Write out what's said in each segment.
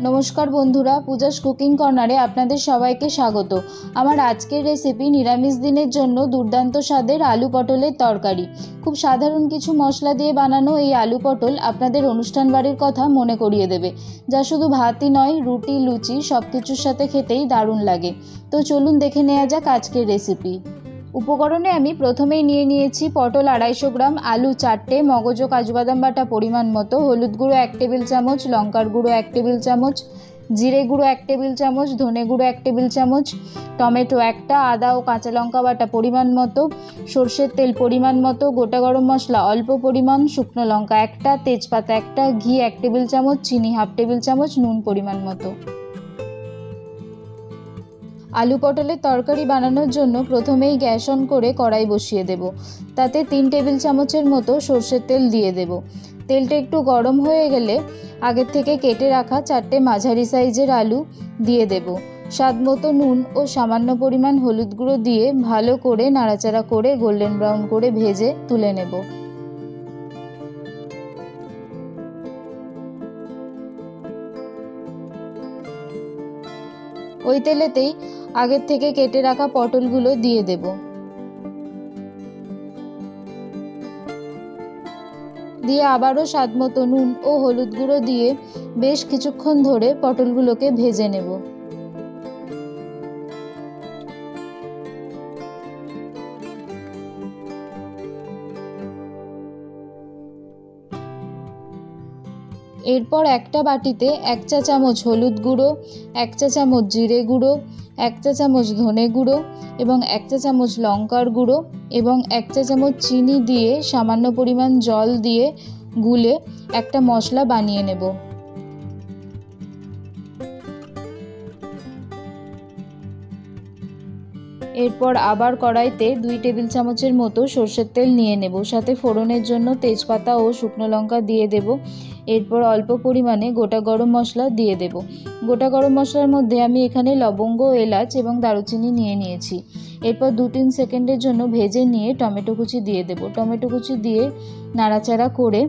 নমস্কার বন্ধুরা, পূজাস কুকিং কর্নারে আপনাদের সবাইকে স্বাগত। আমার আজকের রেসিপি নিরামিষ দিনের জন্য দুর্দান্ত স্বাদের আলু পটলের তরকারি। খুব সাধারণ কিছু মশলা দিয়ে বানানো এই আলু পটল আপনাদের অনুষ্ঠান বাড়ির কথা মনে করিয়ে দেবে। যা শুধু ভাতই নয়, রুটি, লুচি সব কিছুর সাথে খেতেই দারুণ লাগে। তো চলুন দেখে নেওয়া যাক আজকের রেসিপি উপকরণে আমি প্রথমেই নিয়ে নিয়েছি পটল আড়াইশো গ্রাম, আলু চারটে, মগজ ও কাজু বাদাম বাটা পরিমাণ মতো, হলুদ গুঁড়ো এক টেবিল চামচ, লঙ্কার গুঁড়ো এক টেবিল চামচ, জিরে গুঁড়ো এক টেবিল চামচ, ধনে গুঁড়ো এক টেবিল চামচ, টমেটো একটা, আদা ও কাঁচা লঙ্কা বাটা পরিমাণ মতো, সর্ষের তেল পরিমাণ মতো, গোটা গরম মশলা অল্প পরিমাণ, শুকনো লঙ্কা একটা, তেজপাতা একটা, ঘি এক টেবিল চামচ, চিনি হাফ টেবিল চামচ, নুন পরিমাণ মতো। আলু পটলের তরকারি বানানোর জন্য প্রথমেই গ্যাস অন করে কড়াই বসিয়ে দেব। তাতে তিন টেবিল চামচের মতো সর্ষের তেল দিয়ে দেব। তেলটা একটু গরম হয়ে গেলে আগের থেকে কেটে রাখা চারটে মাঝারি সাইজের আলু দিয়ে দেব। স্বাদ মতো নুন ও সামান্য পরিমাণ হলুদ গুঁড়ো দিয়ে ভালো করে নাড়াচাড়া করে গোল্ডেন ব্রাউন করে ভেজে তুলে নেব। ওই তেলেতেই আগের থেকে কেটে রাখা পটলগুলো দিয়ে দেব। দিয়ে আবারও স্বাদ মতো নুন ও হলুদ গুঁড়ো দিয়ে বেশ কিছুক্ষণ ধরে পটলগুলোকে ভেজে নেব। এরপর একটা বাটিতে এক চা চামচ হলুদ গুঁড়ো, এক চা চামচ জিরে গুঁড়ো, এক চা চামচ ধনে গুঁড়ো এবং এক চা চামচ লঙ্কার গুঁড়ো এবং এক চা চামচ চিনি দিয়ে সামান্য পরিমাণ জল দিয়ে গুলে একটা মশলা বানিয়ে নেব। এরপর আবার কড়াইতে দুই টেবিল চামচের মতো সর্ষের তেল নিয়ে নেব। সাথে ফোড়নের জন্য তেজপাতা ও শুকনো লঙ্কা দিয়ে দেব। এরপর অল্প পরিমাণে গোটা গরম মশলা দিয়ে দেব। গোটা গরম মশলার মধ্যে আমি এখানে লবঙ্গ, এলাচ এবং দারুচিনি নিয়ে নিয়েছি। এরপর দু তিন সেকেন্ডের জন্য ভেজে নিয়ে টমেটো কুচি দিয়ে দেব। টমেটো কুচি দিয়ে নাড়াচাড়া করে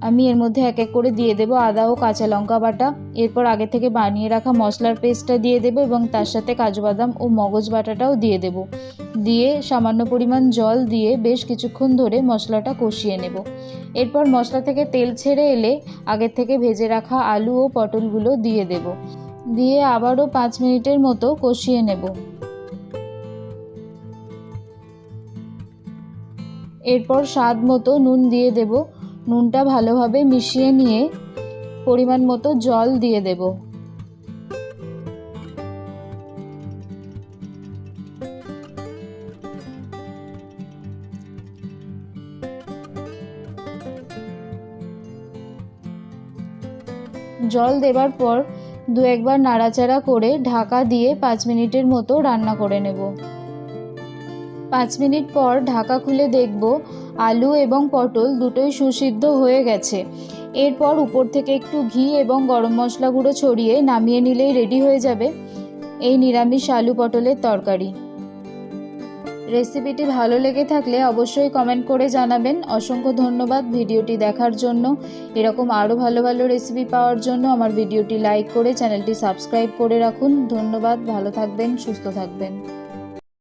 আমি এর মধ্যে এক এক করে দিয়ে দেব আদা ও কাঁচা লঙ্কা বাটা। এরপর আগে থেকে বানিয়ে রাখা মশলার পেস্টটা দিয়ে দেব এবং তার সাথে কাজু বাদাম ও মগজ বাটাটাও দিয়ে দেব। দিয়ে সামান্য পরিমাণ জল দিয়ে বেশ কিছুক্ষণ ধরে মশলাটা কষিয়ে নেব। এরপর মশলা থেকে তেল ছেড়ে এলে আগের থেকে ভেজে রাখা আলু ও পটলগুলো দিয়ে দেব। দিয়ে আবারও পাঁচ মিনিটের মতো কষিয়ে নেব। এরপর স্বাদ মতো নুন দিয়ে দেব। নুনটা ভালোভাবে মিশিয়ে নিয়ে পরিমাণ মতো জল দিয়ে দেব। জল দেবার পর দু একবার নাড়াচাড়া করে ঢাকা দিয়ে পাঁচ মিনিটের মতো রান্না করে নেব। পাঁচ মিনিট পর ঢাকা খুলে দেখব আলু এবং পটল দুটোই সুসিদ্ধ হয়ে গেছে। এরপর উপর থেকে একটু ঘি এবং গরম মশলা গুঁড়ো ছড়িয়ে নামিয়ে নিলেই রেডি হয়ে যাবে এই নিরামিষ আলু পটলের তরকারি। রেসিপিটি ভালো লেগে থাকলে অবশ্যই কমেন্ট করে জানাবেন। অসংখ্য ধন্যবাদ ভিডিওটি দেখার জন্য। এরকম আরও ভালো ভালো রেসিপি পাওয়ার জন্য আমার ভিডিওটি লাইক করে চ্যানেলটি সাবস্ক্রাইব করে রাখুন। ধন্যবাদ, ভালো থাকবেন, সুস্থ থাকবেন।